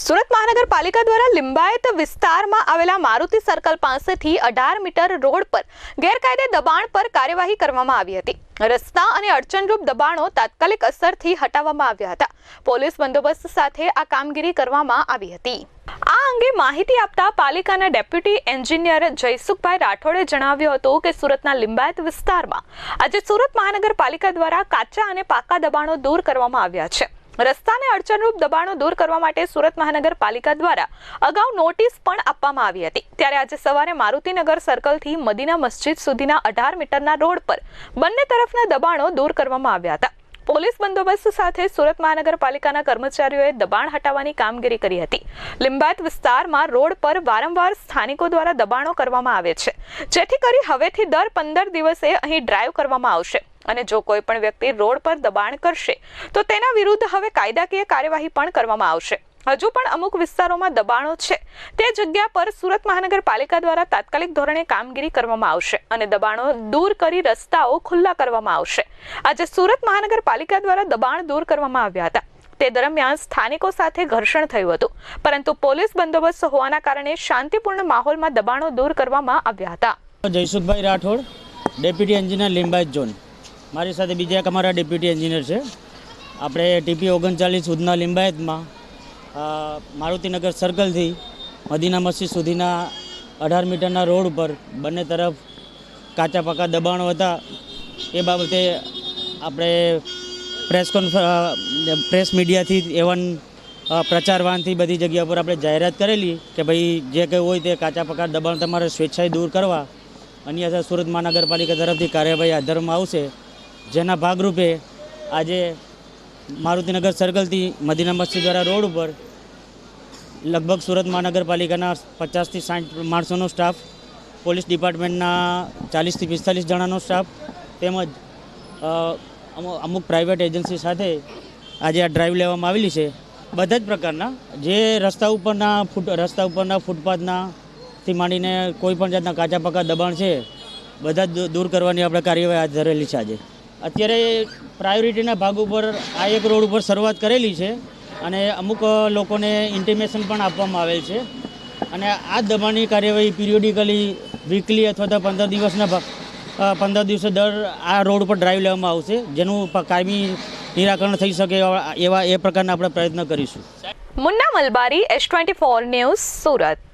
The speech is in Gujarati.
સુરત મહાનગરપાલિકા દ્વારા લિંબાયત વિસ્તારમાં આવેલા મારુતિ સર્કલ પાસેથી અઢાર મીટર રોડ પર ગેરકાયદે દબાણ પર કાર્યવાહી કરવામાં આવી હતી. રસ્તા અને અડચણરૂપ દબાણો તાત્કાલિક અસરથી હટાવવામાં આવ્યા હતા. પોલીસ બંદોબસ્ત સાથે આ કામગીરી કરવામાં આવી હતી. આ અંગે માહિતી આપતા પાલિકાના ડેપ્યુટી એન્જિનિયર જયસુખભાઈ રાઠોડે જણાવ્યું હતું કે સુરતના લિંબાયત વિસ્તારમાં આજે સુરત મહાનગરપાલિકા દ્વારા કાચા અને પાકા દબાણો દૂર કરવામાં આવ્યા છે. રસ્તાને અડચણરૂપ દબાણો દૂર કરવા માટે સુરત મહાનગરપાલિકા દ્વારા અગાઉ નોટિસ પણ આપવામાં આવી હતી. ત્યારે આજે સવારે મારુતિનગર સર્કલથી મદીના મસ્જિદ સુધીના અઢાર મીટરના રોડ પર બંને તરફના દબાણો દૂર કરવામાં આવ્યા હતા. પોલીસ બંદોબસ્ત સાથે સુરત મહાનગરપાલિકાના કર્મચારીઓએ દબાણ હટાવવાની કામગીરી કરી હતી. લિંબાયત વિસ્તારમાં રોડ પર વારંવાર સ્થાનિકો દ્વારા દબાણો કરવામાં આવે છે. જેથી કરી હવેથી દર પંદર દિવસે અહીં ડ્રાઈવ કરવામાં આવશે. અને જો કોઈ પણ વ્યક્તિ રોડ પર દબાણ કરશે, તો તેના વિરુદ્ધ હવે કાયદાકીય કાર્યવાહી પણ કરવામાં આવશે. હજુ પણ અમુક વિસ્તારોમાં દબાણો છે. તે જગ્યા પર સુરત મહાનગરપાલિકા દ્વારા તાત્કાલિક ધોરણે કામગીરી કરવામાં આવશે અને દબાણો દૂર કરી રસ્તાઓ ખુલ્લા કરવામાં આવશે. આજે સુરત મહાનગરપાલિકા દ્વારા દબાણ દૂર કરવામાં આવ્યા હતા. તે દરમિયાન સ્થાનિકો સાથે ઘર્ષણ થયું હતું. પરંતુ પોલીસ બંદોબસ્ત હોવાના કારણે શાંતિપૂર્ણ માહોલમાં દબાણો દૂર કરવામાં આવ્યા હતા. Jaysukhbhai Rathod, deputy engineer Limbayat zone. મારી સાથે બીજા એક અમારા ડેપ્યુટી એન્જિનિયર છે. આપણે ટીપી ઓગણચાલીસ સુધના લિંબાયતમાં મારુતિનગર સર્કલથી મદીના મસ્જિદ સુધીના અઢાર મીટરના રોડ ઉપર બંને તરફ કાચા પાકા દબાણો હતા. એ બાબતે આપણે પ્રેસ કોન્ફ પ્રેસ મીડિયાથી એવન પ્રચારવાનથી બધી જગ્યા પર આપણે જાહેરાત કરેલી કે ભાઈ જે કંઈ હોય તે કાચા પાકા દબાણ તમારે સ્વેચ્છાએ દૂર કરવા. અન્યથા સુરત મહાનગરપાલિકા તરફથી કાર્યવાહી હાથ આવશે. જેના ભાગરૂપે આજે મારુતિનગર સર્કલથી મદીના મસ્જિદ દ્વારા રોડ ઉપર લગભગ સુરત મહાનગરપાલિકાના પચાસથી સાઠ માણસોનો સ્ટાફ પોલીસ ડિપાર્ટમેન્ટના ચાલીસથી પિસ્તાલીસ જણાનો સ્ટાફ તેમજ અમુક પ્રાઇવેટ એજન્સી સાથે આજે આ ડ્રાઈવ લેવામાં આવેલી છે. બધા જ પ્રકારના, જે રસ્તા ઉપરના ફૂટ, રસ્તા ઉપરના ફૂટપાથના થી માંડીને કોઈ પણ જાતના કાચા પાકા દબાણ છે, બધા દૂર કરવાની આપણે કાર્યવાહી હાથ ધરેલી છે આજે. અત્યારે પ્રાયોરિટીના ભાગ ઉપર આ એક રોડ ઉપર શરૂઆત કરેલી છે અને અમુક લોકોને ઇન્ટિમેશન પણ આપવામાં આવેલ છે. અને આ દબાણની કાર્યવાહી પિરિયોડિકલી વીકલી અથવા તો પંદર દિવસના ભાગ પંદર દિવસે દર આ રોડ ઉપર ડ્રાઈવ લેવામાં આવશે, જેનું કાયમી નિરાકરણ થઈ શકે એવા એ પ્રકારના આપણે પ્રયત્ન કરીશું. Munna Malbari S twenty four news Surat.